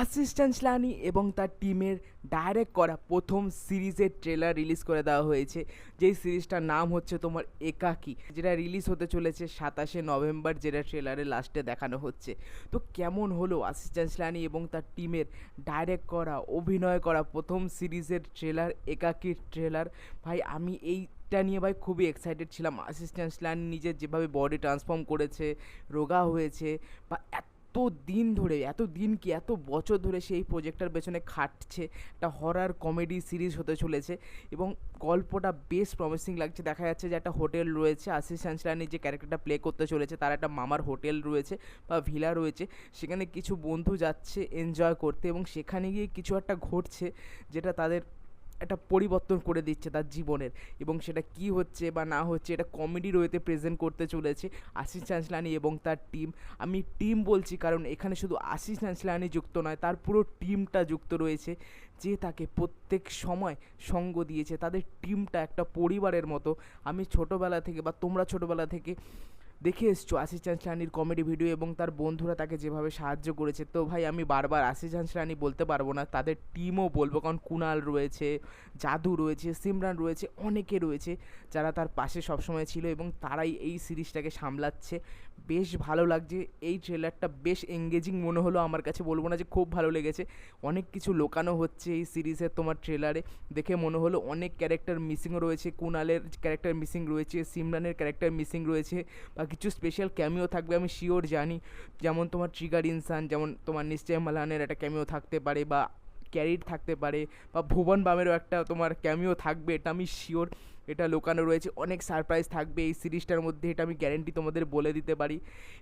আশিস চাঞ্চলানি এবং তার টিমের ডাইরেক্ট করা প্রথম সিরিজের ট্রেলার রিলিজ করে দেওয়া হয়েছে। যেই সিরিজটার নাম হচ্ছে তোমার একাকি, যেটা রিলিজ হতে চলেছে সাতাশে নভেম্বর, যেটা ট্রেলারে লাস্টে দেখানো হচ্ছে। তো কেমন হলো আশিস চাঞ্চলানি এবং তার টিমের ডাইরেক্ট করা, অভিনয় করা প্রথম সিরিজের ট্রেলার একাকির ট্রেলার ভাই, আমি এই টা নিয়ে ভাই খুবই এক্সাইটেড ছিলাম। অ্যাসিস্ট্যান্ট লাইন নিজের যেভাবে বডি ট্রান্সফর্ম করেছে, রোগা হয়েছে বা এত দিন ধরে, এত দিন কি, এত বছর ধরে সেই প্রজেক্টটার পেছনে খাটছে। একটা হরার কমেডি সিরিজ হতে চলেছে এবং গল্পটা বেশ প্রমিসিং লাগছে। দেখা যাচ্ছে যে একটা হোটেল রয়েছে, আশিস চাঞ্চলানি যে ক্যারেক্টারটা প্লে করতে চলেছে, তার একটা মামার হোটেল রয়েছে বা ভিলা রয়েছে। সেখানে কিছু বন্ধু যাচ্ছে এনজয় করতে এবং সেখানে গিয়ে কিছু একটা ঘটছে যেটা তাদের একটা পরিবর্তন করে দিচ্ছে তার জীবনের। এবং সেটা কি হচ্ছে বা না হচ্ছে, এটা কমেডি রয়েতে প্রেজেন্ট করতে চলেছে আশিস চাঞ্চলানি এবং তার টিম আমি টিম বলছি কারণ এখানে শুধু আশিস চাঞ্চলানি যুক্ত নয়, তার পুরো টিমটা যুক্ত রয়েছে। যে তাকে প্রত্যেক সময় সঙ্গ দিয়েছে, তাদের টিমটা একটা পরিবারের মতো। আমি ছোটোবেলা থেকে বা তোমরা ছোটোবেলা থেকে দেখে এসছো আশিস চাঞ্চলানির কমেডি ভিডিও এবং তার বন্ধুরা তাকে যেভাবে সাহায্য করেছে। তো ভাই, আমি বারবার আশিস চাঞ্চলানি বলতে পারব না, তাদের টিমও বলব, কারণ কুনাল রয়েছে, জাদু রয়েছে, সিমরান রয়েছে, অনেকে রয়েছে যারা তার পাশে সবসময় ছিল এবং তারাই এই সিরিজটাকে সামলাচ্ছে। বেশ ভালো লাগছে, এই ট্রেলারটা বেশ এঙ্গেজিং মনে হলো আমার কাছে, বলব না যে খুব ভালো লেগেছে। অনেক কিছু লোকানো হচ্ছে এই সিরিজের তোমার ট্রেলারে দেখে মনে হলো অনেক ক্যারেক্টার মিসিংও রয়েছে, কুনালের ক্যারেক্টার মিসিং রয়েছে, সিমরানের ক্যারেক্টার মিসিং রয়েছে, বা কিছু স্পেশাল ক্যামিও থাকবে, আমি শিওর জানি। যেমন তোমার ট্রিগার ইনসান যেমন তোমার নিশ্চয় মালানের একটা ক্যামিও থাকতে পারে বা ক্যারিড থাকতে পারে, বা ভুবন বামেরও একটা তোমার ক্যামিও থাকবে, এটা আমি শিওর এটা লোকানো রয়েছে। অনেক সারপ্রাইজ থাকবে এই সিরিজটার মধ্যে, এটা আমি গ্যারেন্টি তোমাদের বলে দিতে পারি।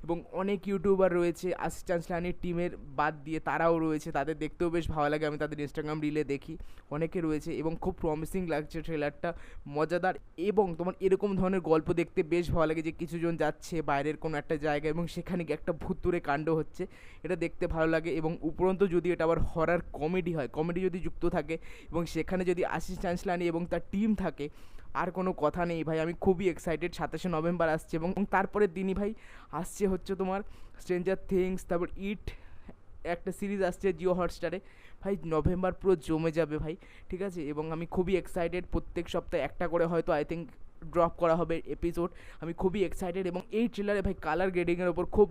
এবং অনেক ইউটিউবার রয়েছে আশিস চাঞ্চলানির টিমের বাদ দিয়ে তারাও রয়েছে, তাদের দেখতেও বেশ ভালো লাগে, আমি তাদের ইনস্টাগ্রাম রিলে দেখি। অনেকে রয়েছে এবং খুব প্রমিসিং লাগছে ট্রেলারটা মজাদার এবং তোমার এরকম ধরনের গল্প দেখতে বেশ ভালো লাগে যে কিছুজন যাচ্ছে বাইরের কোনো একটা জায়গায় এবং সেখানে গিয়ে একটা ভুতুরে কাণ্ড হচ্ছে, এটা দেখতে ভালো লাগে এবং উপরন্ত যদি এটা আবার হরার কমেডি হয় কমেডি যদি যুক্ত থাকে এবং সেখানে যদি আশিস চাঞ্চলানি এবং তার টিম থাকে আর কোনো কথা নেই ভাই, আমি খুবই এক্সাইটেড সাতাশে নভেম্বর আসছে এবং তারপরের দিনই ভাই আসছে হচ্ছে তোমার স্ট্রেঞ্জার থিংস তারপর ইট একটা সিরিজ আসছে জিও হটস্টারে ভাই, নভেম্বর পুরো জমে যাবে ভাই, ঠিক আছে? এবং আমি খুবই এক্সাইটেড প্রত্যেক সপ্তাহে একটা করে হয়তো আই থিঙ্ক ড্রপ করা হবে এপিসোড আমি খুবই এক্সাইটেড এবং এই ট্রেলারে ভাই কালার গ্রেডিংয়ের ওপর খুব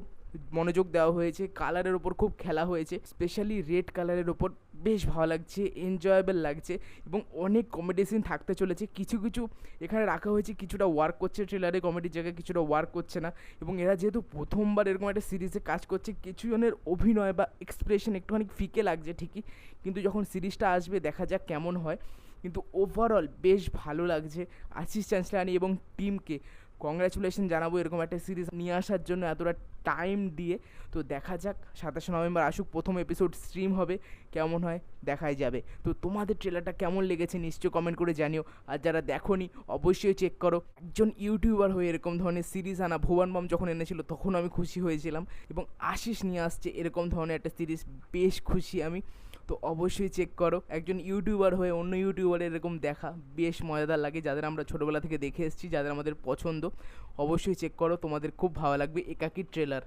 মনোযোগ দেওয়া হয়েছে কালারের ওপর খুব খেলা হয়েছে স্পেশালি রেড কালারের ওপর। বেশ ভালো লাগছে এনজয়েবল লাগছে এবং অনেক কমেডি সিন থাকতে চলেছে। কিছু কিছু এখানে রাখা হয়েছে, কিছুটা ওয়ার্ক করছে ট্রেলারে কমেডির জায়গায় কিছুটা ওয়ার্ক করছে না এবং এরা যেহেতু প্রথমবার এরকম একটা সিরিজে কাজ করছে, কিছু জনের অভিনয় বা এক্সপ্রেশন একটুখানি ফিকে লাগছে ঠিকই, কিন্তু যখন সিরিজটা আসবে, দেখা যাক কেমন হয়। কিন্তু ওভারঅল বেশ ভালো লাগছে আশিস চাঞ্চলানি এবং টিমকে কংগ্রাচুলেশন জানাব এরকম একটা সিরিজ নিয়ে আসার জন্য এতটা টাইম দিয়ে। তো দেখা যাক, সাতাশে নভেম্বর আসুক, প্রথম এপিসোড স্ট্রিম হবে, কেমন হয় দেখাই যাবে। তো তোমাদের ট্রেলারটা কেমন লেগেছে নিশ্চয় কমেন্ট করে জানিও। আর যারা দেখোনি, অবশ্যই চেক করো। একজন ইউটিউবার হয়ে এরকম ধরনের সিরিজ আনা, ভুবন বাম যখন এনেছিল, তখন আমি খুশি হয়েছিলাম। এবং আশিস নিয়ে আসছে এরকম ধরনের একটা সিরিজ বেশ খুশি আমি। তো অবশ্যই চেক করো। একজন ইউটিউবার হয়ে অন্য ইউটিউবারের এরকম দেখা বেশ মজাদার লাগে, যাদের আমরা ছোটোবেলা থেকে দেখে এসেছি, যাদের আমাদের পছন্দ। অবশ্যই চেক করো, তোমাদের খুব ভালো লাগবে একাকী ট্রেলার